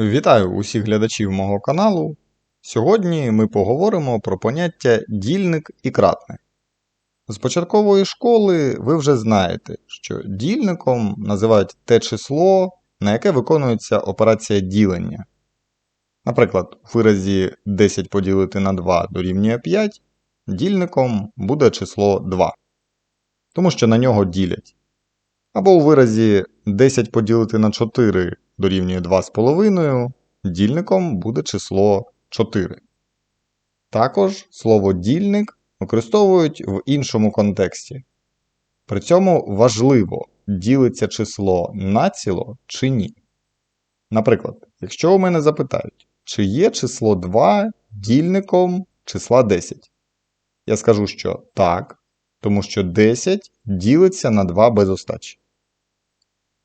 Вітаю усіх глядачів мого каналу. Сьогодні ми поговоримо про поняття дільник і кратник. З початкової школи ви вже знаєте, що дільником називають те число, на яке виконується операція ділення. Наприклад, у виразі 10 поділити на 2 дорівнює 5, дільником буде число 2, тому що на нього ділять. Або у виразі 10 поділити на 4 дорівнює 2,5, дільником буде число 4. Також слово дільник використовують в іншому контексті. При цьому важливо, ділиться число націло чи ні. Наприклад, якщо у мене запитають, чи є число 2 дільником числа 10, я скажу, що так, тому що 10 ділиться на 2 без остачі.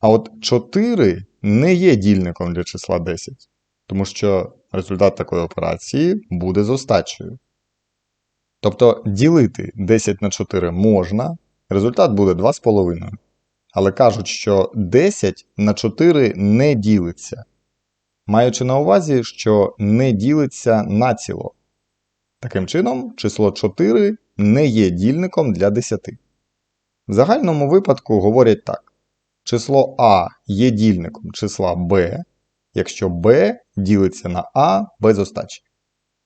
А от 4 не є дільником для числа 10, тому що результат такої операції буде з остачею. Тобто ділити 10 на 4 можна, результат буде 2,5. Але кажуть, що 10 на 4 не ділиться, маючи на увазі, що не ділиться націло. Таким чином, число 4 не є дільником для 10. В загальному випадку говорять так. Число А є дільником числа b, якщо b ділиться на А без остачі.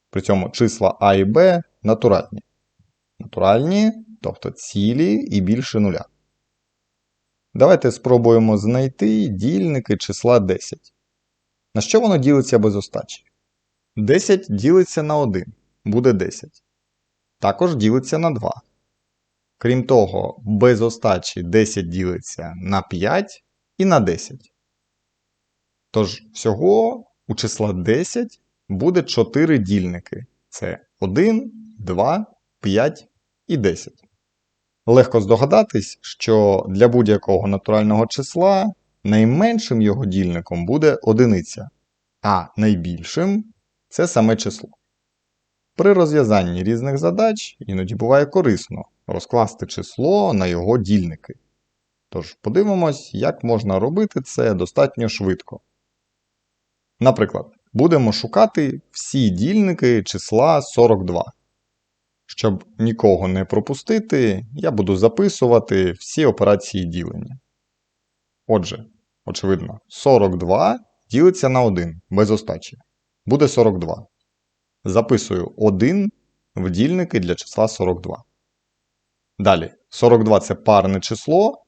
При цьому числа А і Б натуральні. Натуральні, тобто цілі і більше нуля. Давайте спробуємо знайти дільники числа 10. На що воно ділиться без остачі? 10 ділиться на 1, буде 10. Також ділиться на 2. Крім того, без остачі 10 ділиться на 5 і на 10. Тож, всього у числа 10 буде 4 дільники. Це 1, 2, 5 і 10. Легко здогадатись, що для будь-якого натурального числа найменшим його дільником буде одиниця, а найбільшим це саме число. При розв'язанні різних задач іноді буває корисно розкласти число на його дільники. Тож подивимось, як можна робити це достатньо швидко. Наприклад, будемо шукати всі дільники числа 42. Щоб нікого не пропустити, я буду записувати всі операції ділення. Отже, очевидно, 42 ділиться на 1 без остачі. Буде 42. Записую 1 в дільники для числа 42. Далі, 42 це парне число,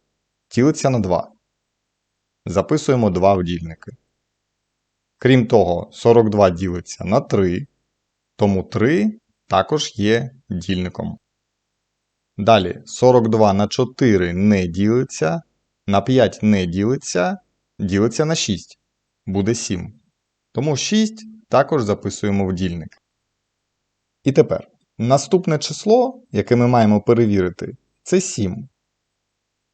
ділиться на 2. Записуємо 2 в дільники. Крім того, 42 ділиться на 3, тому 3 також є дільником. Далі 42 на 4 не ділиться, на 5 не ділиться, ділиться на 6. Буде 7. Тому 6 також записуємо в дільник. І тепер наступне число, яке ми маємо перевірити, це 7.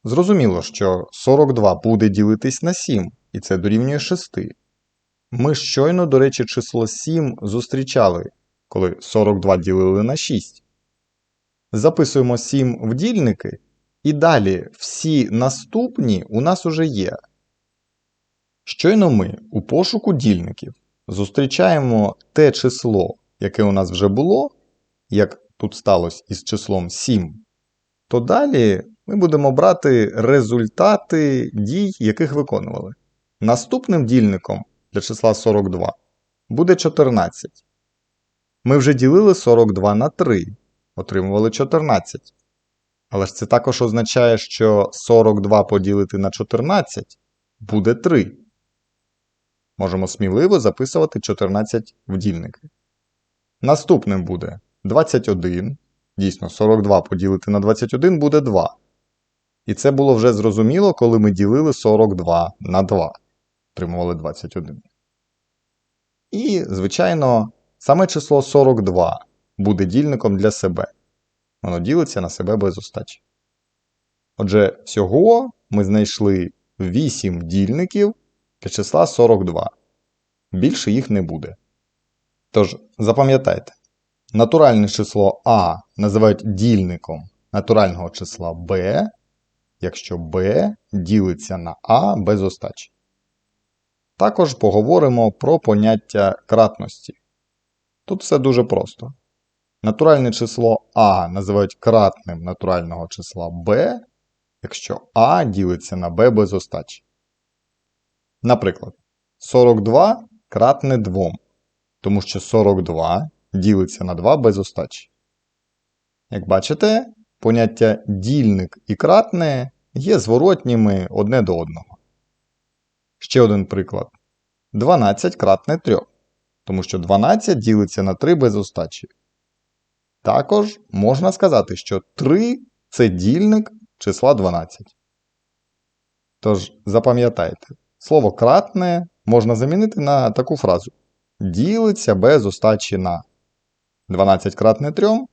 Зрозуміло, що 42 буде ділитись на 7, і це дорівнює 6. Ми щойно, до речі, число 7 зустрічали, коли 42 ділили на 6. Записуємо 7 в дільники, і далі всі наступні у нас уже є. Щойно ми у пошуку дільників зустрічаємо те число, яке у нас вже було, як тут сталося із числом 7, то далі ми будемо брати результати дій, яких виконували. Наступним дільником для числа 42 буде 14. Ми вже ділили 42 на 3, отримували 14. Але ж це також означає, що 42 поділити на 14 буде 3. Можемо сміливо записувати 14 в дільники. Наступним буде 21. Дійсно, 42 поділити на 21 буде 2. І це було вже зрозуміло, коли ми ділили 42 на 2. Отримували 21. І, звичайно, саме число 42 буде дільником для себе. Воно ділиться на себе без остачі. Отже, всього ми знайшли 8 дільників для числа 42. Більше їх не буде. Тож, запам'ятайте, натуральне число А називають дільником натурального числа b, якщо b ділиться на А без остачі. Також поговоримо про поняття кратності. Тут все дуже просто. Натуральне число А називають кратним натурального числа Б, якщо А ділиться на Б без остачі. Наприклад, 42 кратне 2, тому що 42 ділиться на 2 без остачі. Як бачите, поняття дільник і кратне є зворотніми одне до одного. Ще один приклад. 12 кратне 3, тому що 12 ділиться на 3 без остачі. Також можна сказати, що 3 це дільник числа 12. Тож запам'ятайте, слово кратне можна замінити на таку фразу: ділиться без остачі на 12 кратне 3,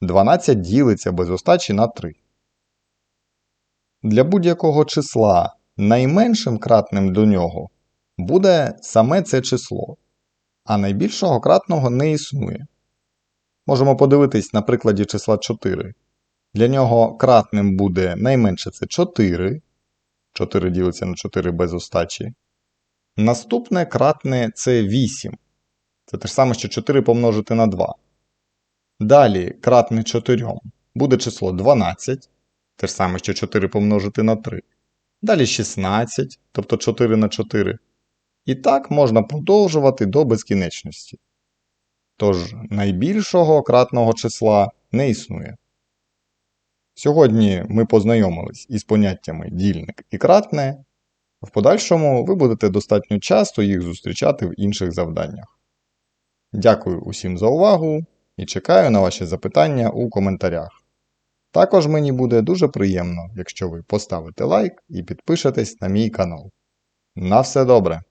12 ділиться без остачі на 3. Для будь-якого числа найменшим кратним до нього буде саме це число, а найбільшого кратного не існує. Можемо подивитись на прикладі числа 4. Для нього кратним буде найменше це 4. 4 ділиться на 4 без остачі. Наступне кратне це 8. Це те ж саме, що 4 помножити на 2. Далі кратне 4 буде число 12. Те ж саме, що 4 помножити на 3. Далі 16, тобто 4 на 4. І так можна продовжувати до безкінечності. Тож найбільшого кратного числа не існує. Сьогодні ми познайомились із поняттями дільник і кратне. В подальшому ви будете достатньо часто їх зустрічати в інших завданнях. Дякую усім за увагу і чекаю на ваші запитання у коментарях. Також мені буде дуже приємно, якщо ви поставите лайк і підпишетесь на мій канал. На все добре!